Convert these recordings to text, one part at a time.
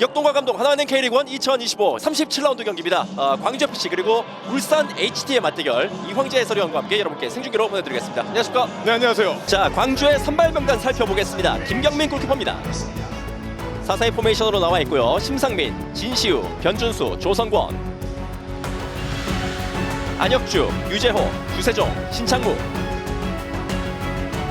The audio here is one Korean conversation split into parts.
역동과 감동 하나은행 K리그 1 2025 37라운드 경기입니다. 아, 광주 FC 그리고 울산 HT의 맞대결 이황재 해설위원과 함께 여러분께 생중계로 보내드리겠습니다. 안녕하십니까? 네 안녕하세요. 자 광주의 선발 명단 살펴보겠습니다. 김경민 골키퍼입니다. 사사의 포메이션으로 나와 있고요. 심상민, 진시우, 변준수, 조성권, 안혁주, 유재호, 주세종, 신창무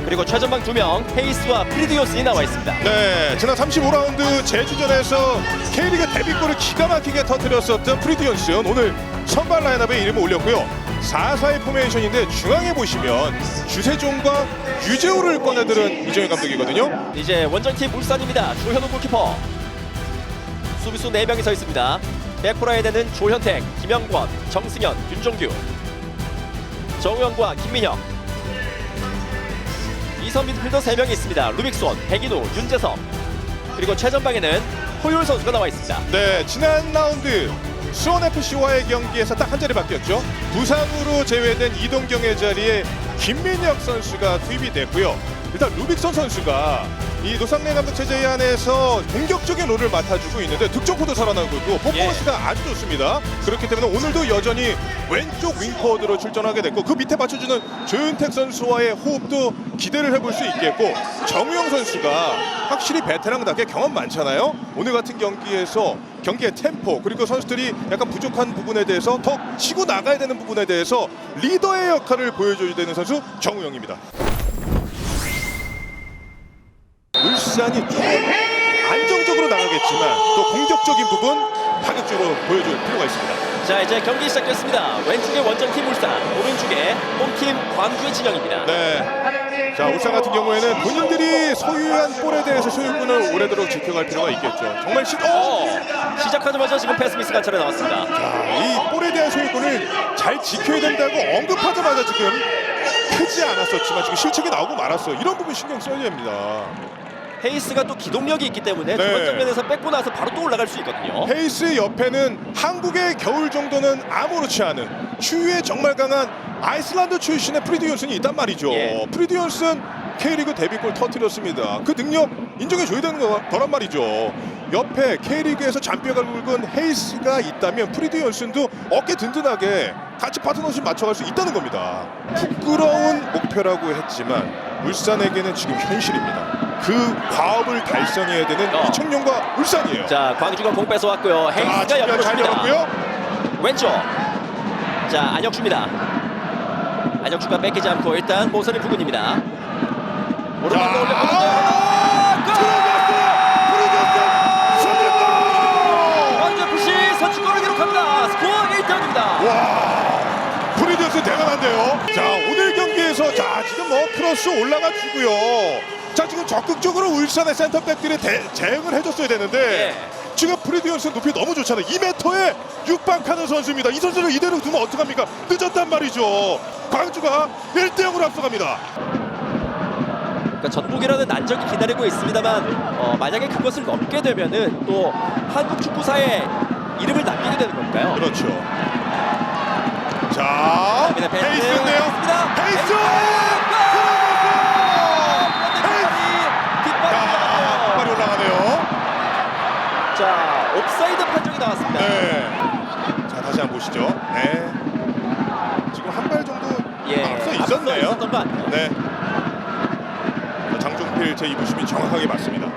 그리고 최전방 두명 헤이스와 프리디오스이 나와 있습니다. 네 지난 35라운드 제주전에서 K리그 데뷔골을 기가 막히게 터뜨렸었던 프리디언스 오늘 선발 라인업에 이름을 올렸고요. 4-4의 포메이션인데 중앙에 보시면 주세종과 유재호를 꺼내들은 이정현 감독이거든요. 이제 원정팀 울산입니다. 조현우 골키퍼. 수비수 4명이 서 있습니다. 백프라이드는 조현택, 김영권, 정승현, 윤종규. 정우영과 김민혁. 이선 미드필더 3명이 있습니다. 루빅손, 백인우, 윤재섭. 그리고 최전방에는 호율 선수가 나와 있습니다. 네 지난 라운드 수원 FC와의 경기에서 딱 한 자리 바뀌었죠. 부상으로 제외된 이동경의 자리에 김민혁 선수가 투입이 됐고요. 일단 루빅선 선수가 이 노상래 감독 체제 안에서 공격적인 롤을 맡아주고 있는데 득점포도 살아나고 있고 퍼포먼스가 아주 좋습니다. 그렇기 때문에 오늘도 여전히 왼쪽 윙포드로 출전하게 됐고 그 밑에 받쳐주는 조윤택 선수와의 호흡도 기대를 해볼 수 있겠고 정우영 선수가 확실히 베테랑답게 경험 많잖아요. 오늘 같은 경기에서 경기의 템포 그리고 선수들이 약간 부족한 부분에 대해서 더 치고 나가야 되는 부분에 대해서 리더의 역할을 보여줘야 되는 선수 정우영입니다. 울산이 좀 안정적으로 나가겠지만 또 공격적인 부분 파격적으로 보여줄 필요가 있습니다. 자 이제 경기 시작됐습니다. 왼쪽에 원정팀 울산, 오른쪽에 홈팀 광주의 진영입니다. 네. 자 울산 같은 경우에는 본인들이 소유한 볼에 대해서 소유권을 오래도록 지켜갈 필요가 있겠죠. 정말 시, 어! 어, 시작하자마자 지금 패스미스가 차례 나왔습니다. 자, 이 볼에 대한 소유권을 잘 지켜야 된다고 언급하자마자 지금 크지 않았었지만 지금 실책이 나오고 말았어요. 이런 부분 신경 써야 됩니다. 헤이스가 또 기동력이 있기 때문에 네. 두 번째 면에서 뺏고 나서 바로 또 올라갈 수 있거든요. 헤이스 옆에는 한국의 겨울 정도는 아무렇지 않은 추위에 정말 강한 아이슬란드 출신의 프리디언슨이 있단 말이죠. 예. 프리디언슨 K리그 데뷔골 터뜨렸습니다. 그 능력 인정해줘야 되는 거- 거란 말이죠. 옆에 K리그에서 잔뼈가 굵은 헤이스가 있다면 프리디언슨도 어깨 든든하게 같이 파트너십 맞춰갈 수 있다는 겁니다. 부끄러운 목표라고 했지만 울산에게는 지금 현실입니다. 그 과업을 달성해야 되는 어. 이청용과 울산이에요. 자 광주가 공 뺏어왔고요. 아, 헤이스가 옆으로 잘 줍니다. 열었고요. 왼쪽. 자 안혁주입니다. 안혁주가 뺏기지 않고 일단 모서리 부근입니다. 오른발 지금 뭐 크로스 올라가 주고요. 자 지금 적극적으로 울산의 센터백들이 대, 대응을 해줬어야 되는데 예. 지금 프리디언스 높이 너무 좋잖아요. 2m에 육박하는 선수입니다. 이 선수를 이대로 두면 어떡합니까? 늦었단 말이죠. 광주가 1대 0으로 앞서갑니다. 그러니까 전북이라는 난적이 기다리고 있습니다만 어, 만약에 그것을 넘게 되면은 또 한국 축구사에 이름을 남기게 되는 걸까요? 그렇죠. 자. 페이스인데요. 페이스! 자, 빨리 올라가네요. 자 옵사이드 판정이 나왔습니다. 네. 자, 다시 한번 보시죠. 네. 지금 한 발 정도 예, 앞서 있었네요. 거 같아요. 네. 자, 장종필 제 이부심이 정확하게 맞습니다.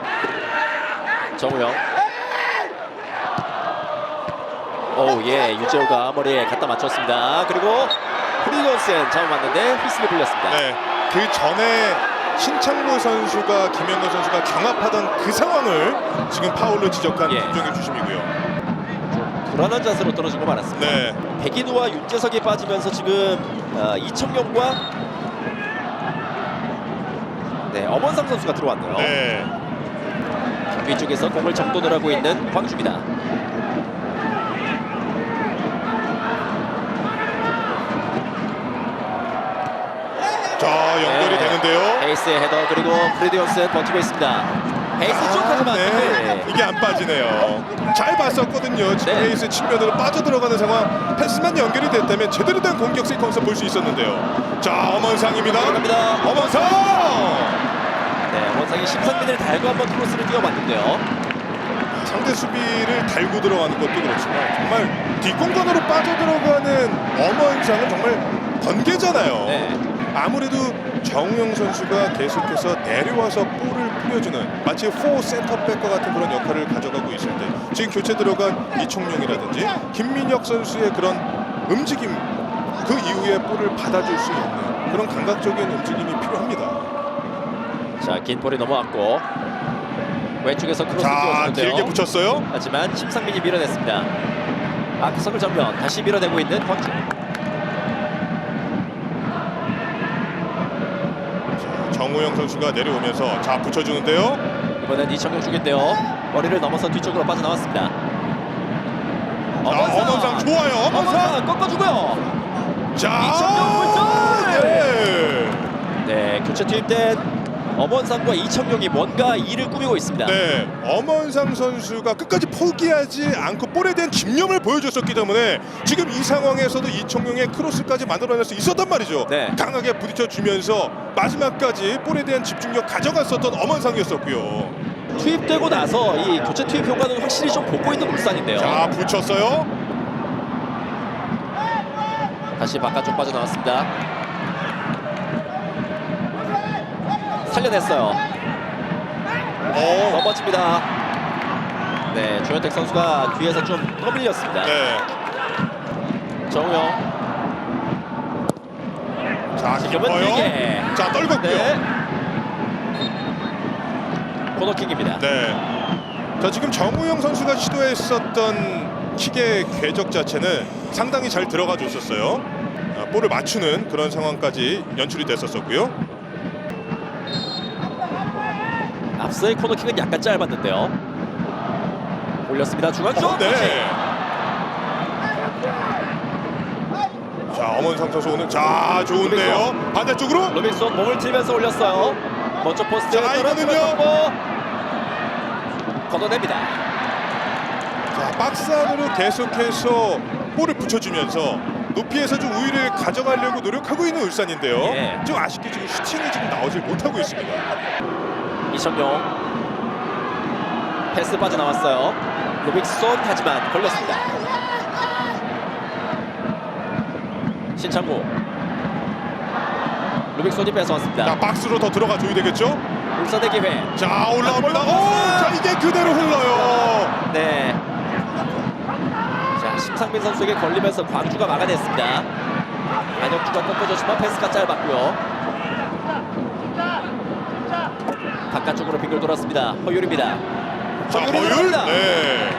정우영. 오, 예, 유재호가 머리에 갖다 맞췄습니다. 그리고 프리건센 잡아맞는데 휘슬이 불렸습니다. 네. 그 전에 신창모 선수가 김현도 선수가 경합하던 그 상황을 지금 파울로 지적한 예. 김종규 주심이고요. 좀 불안한 자세로 떨어진 거 많았습니다. 네. 백인우와 윤재석이 빠지면서 지금 어, 이청용과 네, 엄원상 선수가 들어왔네요. 네. 위쪽에서 공을 정돈을 하고 있는 광주입니다. 자, 연결이 네. 되는데요. 헤이스의 헤더 그리고 프리디오스 버티고 있습니다. 헤이스 쪽 하지만 네. 네. 이게 안 빠지네요. 잘 봤었거든요. 지금 네. 헤이스 측면으로 빠져들어가는 상황. 패스만 연결이 됐다면 제대로 된 공격 시퀀스 볼 수 있었는데요. 자, 엄원상입니다. 들어갑니다. 상대 수비를 달고 들어가는 것도 그렇지만 정말 뒷공간으로 빠져들어가는 엄원상은 정말 번개잖아요. 네. 아무래도 정우영 선수가 계속해서 내려와서 볼을 뿌려주는 마치 포 센터백과 같은 그런 역할을 가져가고 있을 때 지금 교체 들어간 이청용이라든지 김민혁 선수의 그런 움직임 그 이후에 볼을 받아줄 수 있는 그런 감각적인 움직임이 필요합니다. 자, 긴 볼이 넘어왔고 왼쪽에서 크로스 자 띄워주는데요. 길게 붙였어요. 하지만 심상민이 밀어냈습니다. 아크석을 전면 다시 밀어내고 있는 광주. 정우영 선수가 내려오면서 자 붙여주는데요. 이번엔 이청용 쪽인데요. 머리를 넘어서 뒤쪽으로 빠져나왔습니다. 자 엄원상 좋아요. 엄원상. 어머상 꺾어주고요. 자 이청용 골! 네. 네, 교체 투입된 엄원상과 이청용이 뭔가 일을 꾸미고 있습니다. 네, 엄원상 선수가 끝까지 포기하지 않고 볼에 대한 집념을 보여줬었기 때문에 지금 이 상황에서도 이청용의 크로스까지 만들어낼 수 있었단 말이죠. 네. 강하게 부딪혀 주면서 마지막까지 볼에 대한 집중력 가져갔었던 엄원상이었었고요. 투입되고 나서 이 교체 투입 효과는 확실히 좀 보고 있는 울산인데요. 자, 붙였어요. 다시 바깥쪽 빠져나왔습니다. 살려냈어요. 어, 넘어집니다. 네, 조현택 선수가 뒤에서 좀 떠밀렸습니다. 네. 정우영. 자, 지금은. 길게. 자, 떨궜고요. 네. 네. 코너킥입니다. 자, 지금 정우영 선수가 시도했었던 킥의 궤적 자체는 상당히 잘 들어가 줬었어요. 아, 볼을 맞추는 그런 상황까지 연출이 됐었었고요. 앞서의 코너킥은 약간 짧았는데요. 올렸습니다. 중앙 쪽. 어, 네. 자, 엄원상 선수 오늘 자 좋은데요. 반대쪽으로 로빈son 몸을 틀면서 올렸어요. 먼저 포스트 자, 이거는요. 걷어냅니다. 자, 박스 안으로 계속해서 볼을 붙여주면서 높이에서 좀 우위를 가져가려고 노력하고 있는 울산인데요. 예. 좀 아쉽게 지금 슈팅이 지금 나오질 못하고 있습니다. 이천용 패스 빠져나왔어요. 로빅손 하지만 걸렸습니다. 신창구 로빅손이 뺏어왔습니다. 자, 박스로 더 들어가 줘야 되겠죠? 울산의 기회. 자, 올라옵니다. 오, 자, 이게 그대로 흘러요. 네. 자 심상민 선수에게 걸리면서 광주가 막아냈습니다. 안혁주가 꺾어줬지만 패스가 짧았고요. 바깥쪽으로 빙글 돌았습니다. 허율입니다. 자, 허율. 들어갑니다. 네.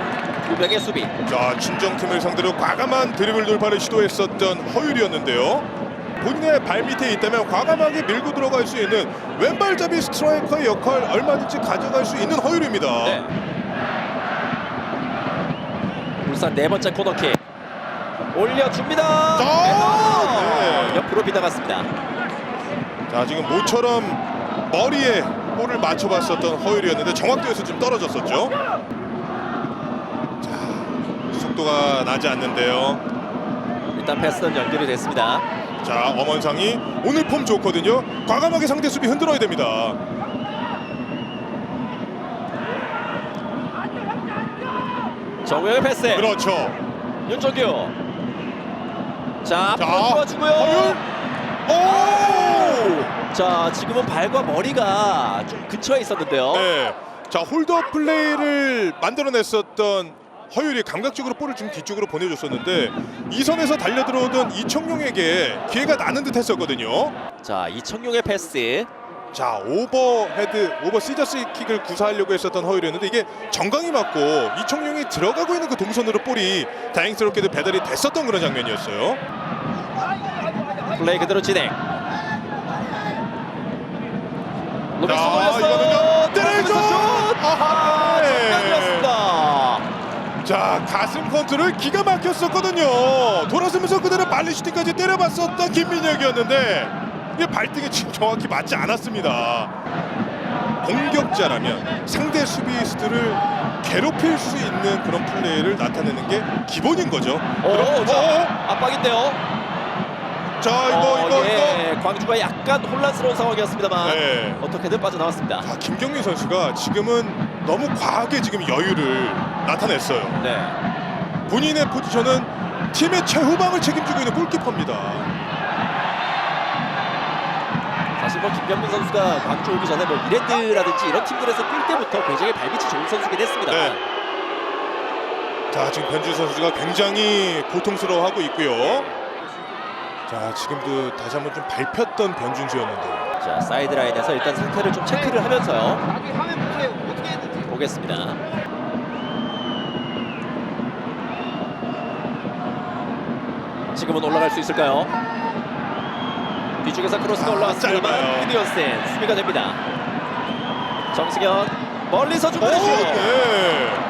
유병의 수비. 자, 친정팀을 상대로 과감한 드리블 돌파를 시도했었던 허율이었는데요. 본인의 발 밑에 있다면 과감하게 밀고 들어갈 수 있는 왼발잡이 스트라이커의 역할 얼마든지 가져갈 수 있는 허율입니다. 네. 울산 네 번째 코너킥 올려줍니다. 아, 네. 옆으로 빗나갔습니다. 자, 지금 모처럼 머리에 볼을 맞춰봤었던 허율이었는데 정확도에서 좀 떨어졌었죠. 자, 속도가 나지 않는데요. 일단 패스는 연결이 됐습니다. 자, 엄원상이 오늘 폼 좋거든요. 과감하게 상대 수비 흔들어야 됩니다. 정우영의 패스. 그렇죠. 윤정규. 자, 자, 앞으로 도와주고요. 허율. 오! 자, 지금은 발과 머리가 좀 근처에 있었는데요. 네. 자, 홀더 플레이를 만들어냈었던 허율이 감각적으로 볼을 좀 뒤쪽으로 보내줬었는데 이 선에서 달려 들어오던 이청용에게 기회가 나는 듯 했었거든요. 자, 이청용의 패스. 자, 오버헤드, 오버 시저스 킥을 구사하려고 했었던 허율이었는데 이게 정강이 맞고 이청용이 들어가고 있는 그 동선으로 볼이 다행스럽게도 배달이 됐었던 그런 장면이었어요. 플레이 그대로 진행. 이거는요. 때려줘! 때려줘! 아하, 네. 정면이었습니다. 자 가슴 컨트롤 기가 막혔었거든요 돌아서면서 그대로 발리 슈팅까지 때려봤었던 김민혁이었는데 이게 발등에 지금 정확히 맞지 않았습니다 공격자라면 상대 수비수들을 괴롭힐 수 있는 그런 플레이를 나타내는 게 기본인 거죠 오, 그럼- 자, 어? 압박인데요. 자 이거 어, 이거 예, 광주가 약간 혼란스러운 상황이었습니다만 네. 어떻게든 빠져나왔습니다. 자 김경민 선수가 지금은 너무 과하게 지금 여유를 나타냈어요. 네. 본인의 포지션은 팀의 최후방을 책임지고 있는 골키퍼입니다. 사실 뭐 김경민 선수가 광주 오기 전에 뭐 이랜드라든지 이런 팀들에서 뛸 때부터 굉장히 발밑이 좋은 선수긴 했습니다. 네. 자 지금 변준 선수가 굉장히 고통스러워하고 있고요. 자 지금도 다시 한번 좀 밟혔던 변준수였는데 자 사이드 라인에서 일단 상태를 좀 체크를 하면서요. 자기 화면 보세요. 어떻게 했는지. 보겠습니다. 지금은 올라갈 수 있을까요? 뒤쪽에서 크로스가 아, 올라왔습니다만. 피디언센 수비가 됩니다. 정승현 멀리서 오, 중거리슛. 네.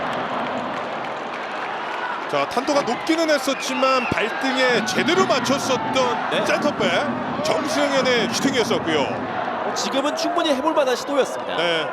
자 탄도가 높기는 했었지만 발등에 제대로 맞췄었던 네. 센터백 정승현의 슈팅이었었고요. 어, 지금은 충분히 해볼 만한 시도였습니다. 네.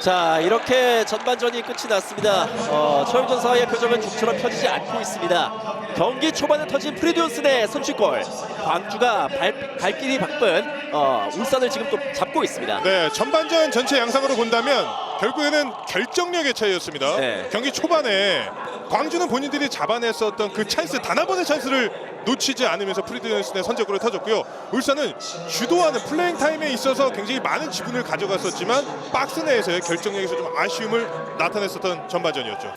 자 이렇게 전반전이 끝이 났습니다. 어, 최영전 사의 표정은 좀처럼 펴지지 않고 있습니다. 경기 초반에 터진 프리디온슨의 선취골 광주가 발, 갈 길이 바쁜 어, 울산을 지금 또 잡고 있습니다. 네, 전반전 전체 양상으로 본다면 결국에는 결정력의 차이였습니다. 네. 경기 초반에 광주는 본인들이 잡아냈었던 그 찬스 단 한 번의 찬스를 놓치지 않으면서 프리드런슨의 선제골을 터졌고요. 울산은 주도하는 플레잉 타임에 있어서 굉장히 많은 지분을 가져갔었지만 박스 내에서의 결정력에서 좀 아쉬움을 나타냈었던 전반전이었죠.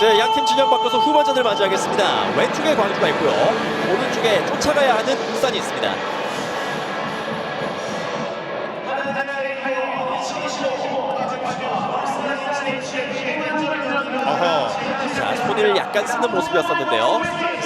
자, 양팀 진영 바꿔서 후반전을 맞이하겠습니다. 왼쪽에 광주가 있고요. 오른쪽에 쫓아가야 하는 울산이 있습니다. 자, 손을 약간 쓰는 모습이었었는데요.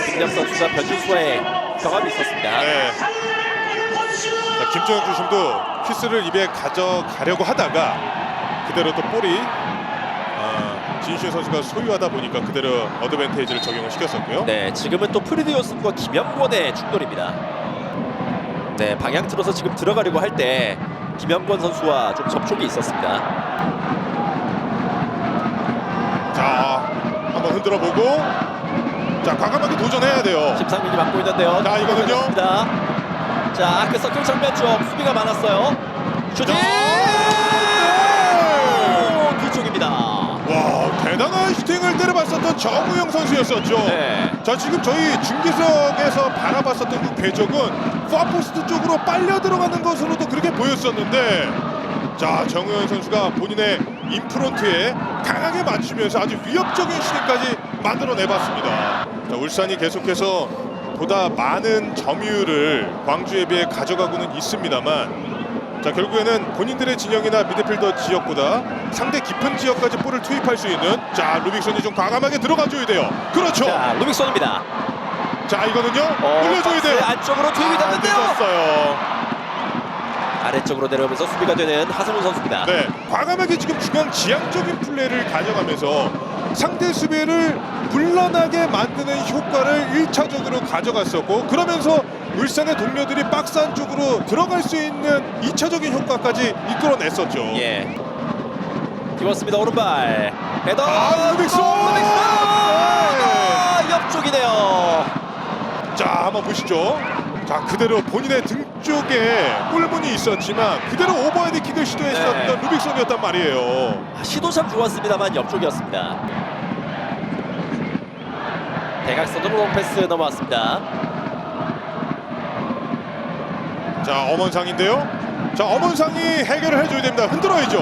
김남 선수가 변준수와의 경험이 있었습니다. 네. 자, 김정혁 주심도 키스를 입에 가져가려고 하다가 그대로 또 볼이 아, 진슈 선수가 소유하다 보니까 그대로 어드밴테이지를 적용을 시켰었고요. 네, 지금은 또 프리디오슨과 김영권의 충돌입니다. 네, 방향 틀어서 지금 들어가려고 할 때 김영권 선수와 좀 접촉이 있었습니다. 자, 한번 흔들어 보고 자, 과감하게 도전해야 돼요. 김상민이 맡고 있는데요. 자, 이거는요? 자, 아크 서클 정면 쪽 수비가 많았어요. 슈팅! 네. 오, 뒤쪽입니다. 와, 대단한 슈팅을 때려봤었던 정우영 선수였었죠. 네. 자, 지금 저희 중계석에서 바라봤었던 그 궤적은 파포스트 쪽으로 빨려 들어가는 것으로도 그렇게 보였었는데 자, 정우영 선수가 본인의 인프론트에 강하게 맞추면서 아주 위협적인 슈팅까지 만들어내봤습니다. 자, 울산이 계속해서 보다 많은 점유율을 광주에 비해 가져가고는 있습니다만 자 결국에는 본인들의 진영이나 미드필더 지역보다 상대 깊은 지역까지 볼을 투입할 수 있는 자 루빅손이 좀 과감하게 들어가줘야 돼요. 그렇죠. 자, 자, 루빅손입니다. 이거는요 어, 늘려줘야 돼요. 안쪽으로 투입이 아, 됐는데요. 늦었어요. 아래쪽으로 내려오면서 수비가 되는 하승우 선수입니다. 네, 과감하게 지금 중앙 지향적인 플레이를 가져가면서 상대 수비를 물러나게 만드는 효과를 1차적으로 가져갔었고 그러면서 울산의 동료들이 박스 안쪽으로 들어갈 수 있는 2차적인 효과까지 이끌어냈었죠. 예. 띄웠습니다 오른발 헤더 아, 루빅손! 루빅손! 네. 아, 옆쪽이네요 자, 한번 보시죠. 자, 그대로 본인의 등 쪽에 골문이 있었지만 그대로 오버헤드 킥을 시도했었던 네. 루빅손이었단 말이에요. 아, 시도 참 좋았습니다만 옆쪽이었습니다 대각선으로 롱패스 넘어왔습니다 자, 엄원상인데요. 자, 엄원상이 해결을 해줘야 됩니다. 흔들어야죠.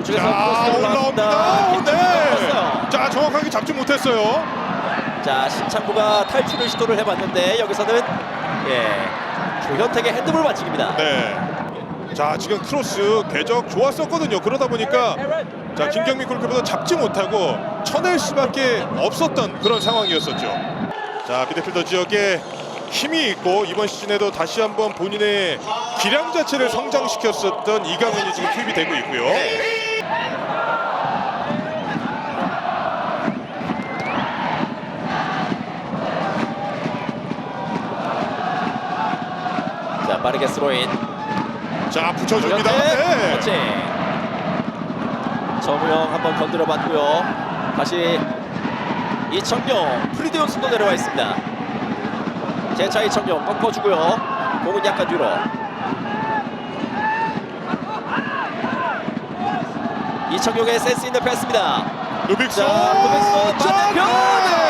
우측에서 자, 크로스 올라옵니다. 올라왔습니다 김정민 네. 자, 정확하게 잡지 못했어요. 자 신창구가 탈출을 시도를 해봤는데 여기서는 예 조현택의 핸드볼 맞추기입니다 네. 자, 지금 크로스 궤적 좋았었거든요. 그러다 보니까 자, 김경민 골키퍼도 잡지 못하고 쳐낼 수밖에 없었던 그런 상황이었었죠. 자, 미드필더 지역에 힘이 있고 이번 시즌에도 다시 한번 본인의 기량 자체를 성장시켰었던 이강인이 지금 투입이 되고 있고요. 자 빠르게 스로인 자, 붙여줍니다. 네. 터치 정우영 한번 건드려 봤고요 다시 이청용 프리디온스도 내려와 있습니다 재차 이청용 꺾어주고요 공은 약간 뒤로. 이청용의 센스 있는 패스입니다. 루빅손 자, 루빅손 자, 반대편!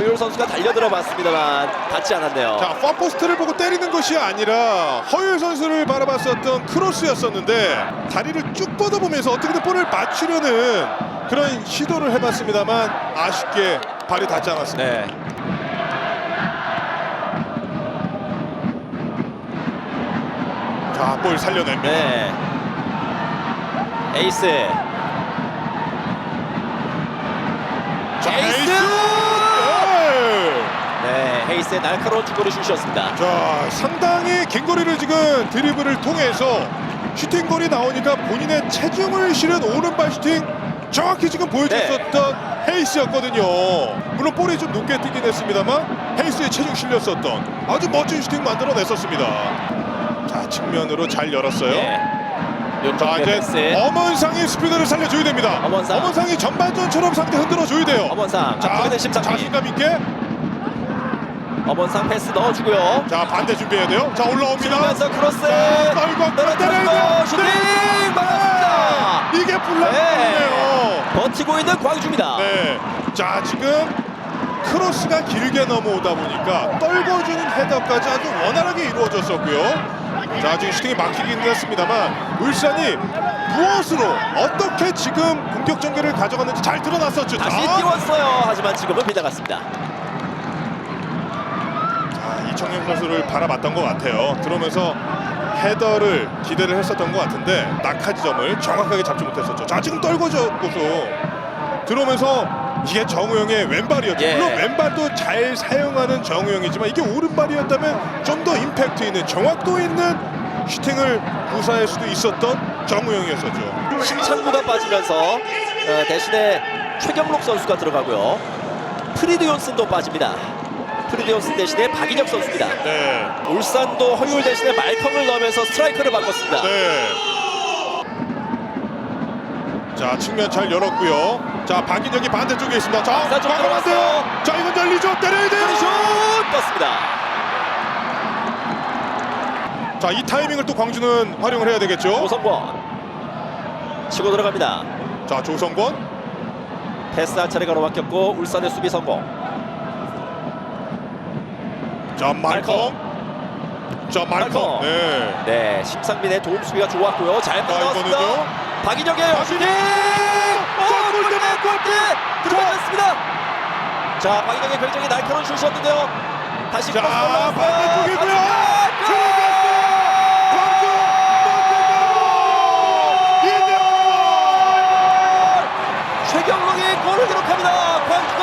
네. 허율 선수가 달려들어 봤습니다만 닿지 않았네요. 자, 파포스트를 보고 때리는 것이 아니라 허율 선수를 바라봤었던 크로스였었는데 다리를 쭉 뻗어보면서 어떻게든 볼을 맞추려는 그런 시도를 해봤습니다만 아쉽게 발이 닿지 않았습니다. 네. 자, 볼 살려냅니다. 네. 에이스. 자, 에이스! 네. 네, 헤이스의 날카로운 중거리 슛이었습니다. 자, 상당히 긴 거리를 지금 드리블을 통해서 슈팅골이 나오니까 본인의 체중을 실은 오른발 슈팅 정확히 지금 보여줬었던 헤이스였거든요. 물론 볼이 좀 높게 뛰긴 했습니다만 헤이스의 체중 실렸었던 아주 멋진 슈팅 만들어냈었습니다. 자, 측면으로 잘 열었어요. 네. 자, 이제 패스. 엄원상의 스피드를 살려줘야 됩니다. 엄원상. 이 전반전처럼 상대 흔들어줘야 돼요. 엄원상. 자. 자신감 있게 엄원상 패스 넣어주고요. 자 반대 준비해야 돼요. 자 올라옵니다. 치면서 크로스. 떨고 돼요. 떨어뜨리고 슈팅 네. 막았습니다. 이게 불란이네요. 버티고 있는 광주입니다. 네. 자 지금 크로스가 길게 넘어오다 보니까 떨궈주는 헤더까지 아주 원활하게 이루어졌었고요. 자 지금 슈팅이 막히긴 했습니다만 울산이 무엇으로 어떻게 지금 공격 전개를 가져갔는지 잘 드러났었죠. 다시 자, 띄웠어요. 하지만 지금은 빗나갔습니다. 자, 이청용 선수를 바라봤던 것 같아요. 들어오면서 헤더를 기대를 했었던 것 같은데 낙하 지점을 정확하게 잡지 못했었죠. 자 지금 떨궈졌고서 들어오면서 이게 정우영의 왼발이었죠. 예. 물론 왼발도 잘 사용하는 정우영이지만 이게 오른발이었다면 좀 더 임팩트 있는 정확도 있는 슈팅을 구사할 수도 있었던 정우영이었었죠. 신창구가 빠지면서 어, 대신에 최경록 선수가 들어가고요. 프리드 존슨도 빠집니다. 존슨 대신에 박인혁 선수입니다. 네, 울산도 허율 대신에 말컹을 넣으면서 스트라이커를 바꿨습니다. 네. 자 측면 잘 열었고요. 자 박인혁이 반대쪽에 있습니다. 자좀 막아봤어요. 자 이건 열리죠. 때려야 돼요. 슛 떴습니다. 자 이 타이밍을 또 광주는 활용을 해야 되겠죠. 조성권 치고 들어갑니다. 자 조성권. 패스 한 차례가 넘어갔고 울산의 수비 성공. 자 말컹. 자. 말컹. 네. 네, 심상민의 도움 수비가 좋았고요. 잘자 나왔습니다. 이거는요. 박인혁의 슈팅! 오, 자, 골대, 골대, 골대! 들어갔습니다. 자, 박인혁의 굉장히 날카로운 슛이었는데요. 다시 자 크로스. 반대쪽이고요. 들어갔어요. 광주 먼저 최경록이 골을 기록합니다. 광주가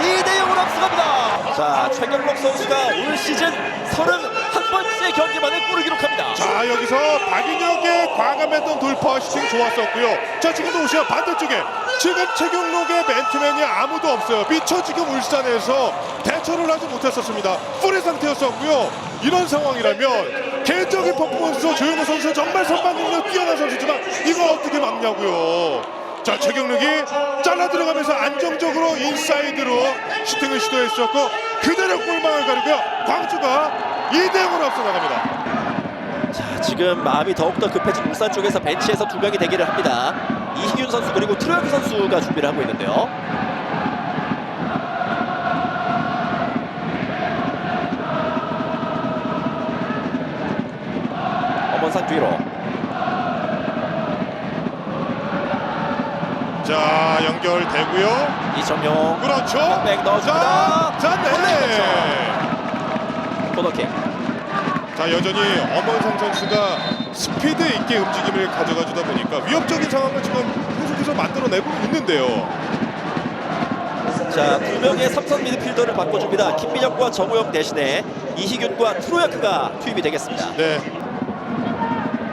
2대 0으로 앞서갑니다. 자, 최경록 선수가 올 시즌 31번째 경기만에 골을 기록합니다. 자 여기서 박인혁의 과감했던 돌파 슈팅 좋았었고요. 자 지금도 보시면 반대쪽에 지금 최경록의 맨투맨이 아무도 없어요. 미처 지금 울산에서 대처를 하지 못했었습니다. 풀의 상태였었고요. 이런 상황이라면 개인적인 퍼포먼스로 조현우 선수 정말 선방 능력 뛰어난 선수지만 이거 어떻게 막냐고요. 자 최경록이 잘라 들어가면서 안정적으로 인사이드로 슈팅을 시도했었고 그대로 골망을 가르고요. 광주가 2대 0으로 앞서 나갑니다. 자, 지금 마음이 더욱더 급해진 울산 쪽에서 벤치에서 두 명이 대기를 합니다. 이희균 선수 그리고 트로야크 선수가 준비를 하고 있는데요. 엄원상 뒤로 자 연결되고요. 이정용 그렇죠. 백 넣어줍니다. 자, 자, 네. 코너킥 자 여전히 엄원상 선수가 스피드 있게 움직임을 가져가 주다 보니까 위협적인 상황을 지금 계속해서 만들어내고 있는데요. 자, 두 명의 삼선 미드필더를 바꿔줍니다. 김민혁과 정우영 대신에 이희균과 트로야크가 투입이 되겠습니다. 네.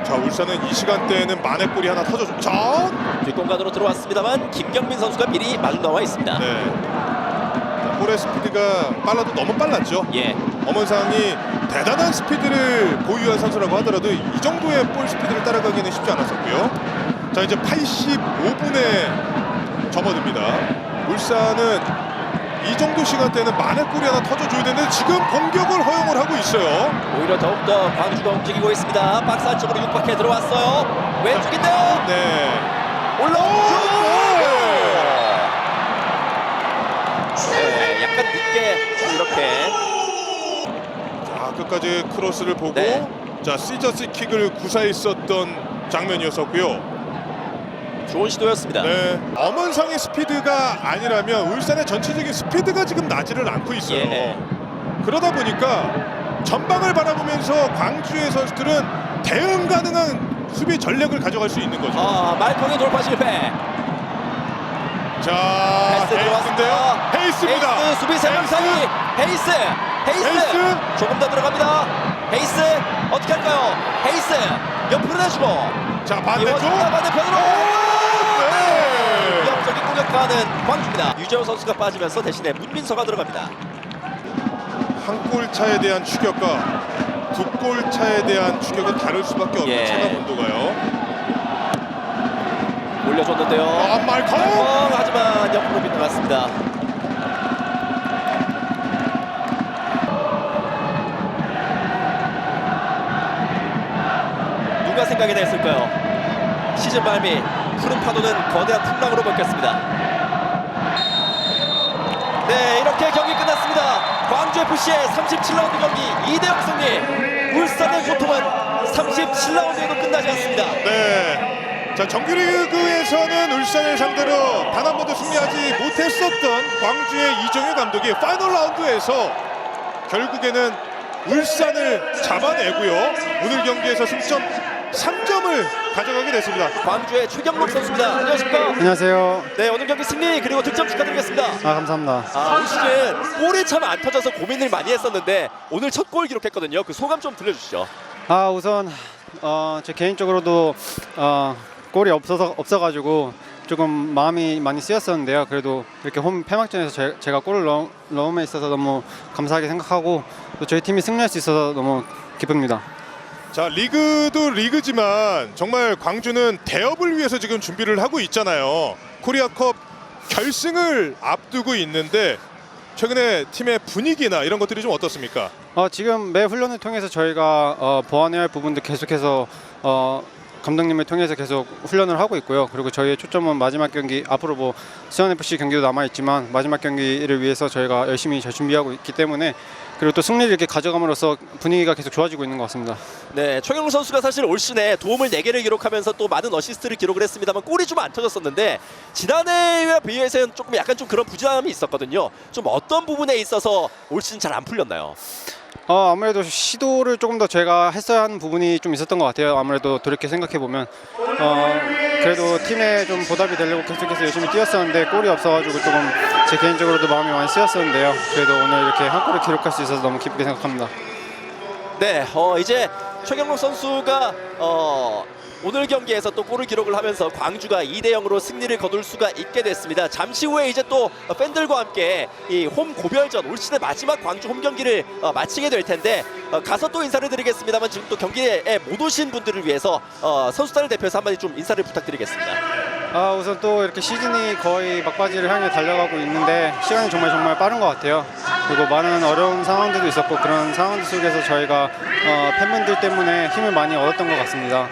자 울산은 이 시간대에는 만회골이 하나 터져. 자, 뒷공간으로 들어왔습니다만 김경민 선수가 미리 막 나와 있습니다. 네. 자, 볼의 스피드가 빨라도 너무 빨랐죠. 예, 엄원상이 대단한 스피드를 보유한 선수라고 하더라도 이 정도의 볼 스피드를 따라가기는 쉽지 않았었고요. 자 이제 85분에 접어듭니다. 울산은 이 정도 시간대는 만회 골이 하나 터져줘야 되는데 지금 공격을 허용을 하고 있어요. 오히려 더욱더 광주가 움직이고 있습니다. 박스 안쪽으로 육박해 들어왔어요. 왼쪽인데요. 네. 올라오죠. 네. 네, 약간 늦게 이렇게 자 끝까지 크로스를 보고 네. 자 시저스 킥을 구사했었던 장면이었었고요. 좋은 시도였습니다. 네. 엄원상의 스피드가 아니라면 울산의 전체적인 스피드가 지금 나지를 않고 있어요. 예. 그러다 보니까 전방을 바라보면서 광주의 선수들은 대응 가능한 수비 전략을 가져갈 수 있는 거죠. 아, 말콩의 돌파 실패. 자, 패스. 헤이스인데요. 헤이스입니다. 헤이스 수비 세명. 사이. 헤이스. 헤이스. 헤이스. 조금 더 들어갑니다. 헤이스 어떻게 할까요? 헤이스 옆으로 내주고 자, 반대쪽. 반대편으로 네. 공격하는 광주입니다. 유재호 선수가 빠지면서 대신에 문민서가 들어갑니다. 한 골 차에 대한 추격과 두 골 차에 대한 추격은 다를 수밖에 없는 예. 체감 온도가요. 올려줬는데요. 아, 말콤. 어, 하지만 옆으로 빗나갔습니다. 누가 생각이 냈을까요? 시즌 말미 푸른 파도는 거대한 풍랑으로 바뀌었습니다. 네, 이렇게 경기 끝났습니다. 광주 FC의 37라운드 경기 2대0 승리. 울산의 고통은 37라운드에도 끝나지 않습니다. 네. 자, 정규리그에서는 울산을 상대로 단 한 번도 승리하지 못했었던 광주의 이정효 감독이 파이널 라운드에서 결국에는 울산을 잡아내고요. 오늘 경기에서 승점 3점을 가져가게 됐습니다. 광주의 최경록 선수입니다. 안녕하십니까? 안녕하세요. 네, 오늘 경기 승리 그리고 득점 축하드리겠습니다. 아 감사합니다. 아, 올 시즌 골이 참 안 터져서 고민을 많이 했었는데 오늘 첫 골 기록했거든요. 그 소감 좀 들려주시죠. 아 우선 어, 제 개인적으로도 어, 골이 없어서 없어가지고 조금 마음이 많이 쓰였었는데요. 그래도 이렇게 홈 폐막전에서 제, 제가 골을 넣, 넣음에 있어서 너무 감사하게 생각하고 또 저희 팀이 승리할 수 있어서 너무 기쁩니다. 자, 리그도 리그지만 정말 광주는 대업을 위해서 지금 준비를 하고 있잖아요. 코리아컵 결승을 앞두고 있는데 최근에 팀의 분위기나 이런 것들이 좀 어떻습니까? 어, 지금 매 훈련을 통해서 저희가 어, 보완해야 할 부분들 계속해서 어, 감독님을 통해서 계속 훈련을 하고 있고요. 그리고 저희의 초점은 마지막 경기 앞으로 뭐 수원 FC 경기도 남아 있지만 마지막 경기를 위해서 저희가 열심히 잘 준비하고 있기 때문에 그리고 또 승리를 이렇게 가져감으로써 분위기가 계속 좋아지고 있는 것 같습니다. 네, 최경록 선수가 사실 올 시즌에 도움을 4개를 기록하면서 또 많은 어시스트를 기록을 했습니다만 골이 좀 안 터졌었는데 지난해와 비해서는 조금 약간 좀 그런 부진함이 있었거든요. 좀 어떤 부분에 있어서 올 시즌 잘 안 풀렸나요? 어, 아무래도 시도를 조금 더 제가 했어야 하는 부분이 좀 있었던 것 같아요. 아무래도 돌이켜 생각해 보면 어, 그래도 팀에 좀 보답이 되려고 계속해서 열심히 뛰었었는데 골이 없어가지고 조금 제 개인적으로도 마음이 많이 쓰였었는데요. 그래도 오늘 이렇게 한 골을 기록할 수 있어서 너무 기쁘게 생각합니다. 네, 어, 이제 최경록 선수가 어, 오늘 경기에서 또 골을 기록을 하면서 광주가 2대 0으로 승리를 거둘 수가 있게 됐습니다. 잠시 후에 이제 또 팬들과 함께 이 홈 고별전 올 시즌 마지막 광주 홈 경기를 어, 마치게 될 텐데 어, 가서 또 인사를 드리겠습니다만 지금 또 경기에 못 오신 분들을 위해서 어, 선수단을 대표해서 한마디 좀 인사를 부탁드리겠습니다. 아 우선 또 이렇게 시즌이 거의 막바지를 향해 달려가고 있는데 시간이 정말 정말 빠른 것 같아요. 그리고 많은 어려운 상황들도 있었고 그런 상황들 속에서 저희가 어, 팬분들 때문에 힘을 많이 얻었던 것 같습니다.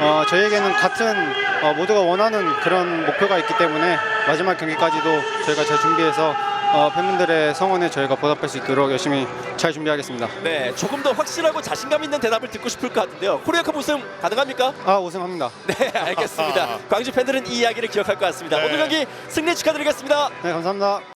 어, 저희에게는 같은 어, 모두가 원하는 그런 목표가 있기 때문에 마지막 경기까지도 저희가 잘 준비해서 어, 팬분들의 성원에 저희가 보답할 수 있도록 열심히 잘 준비하겠습니다. 네, 조금 더 확실하고 자신감 있는 대답을 듣고 싶을 것 같은데요. 코리아컵 우승 가능합니까? 아 우승합니다. 네, 알겠습니다. 광주 팬들은 이 이야기를 기억할 것 같습니다. 네. 오늘 경기 승리 축하드리겠습니다. 네 감사합니다.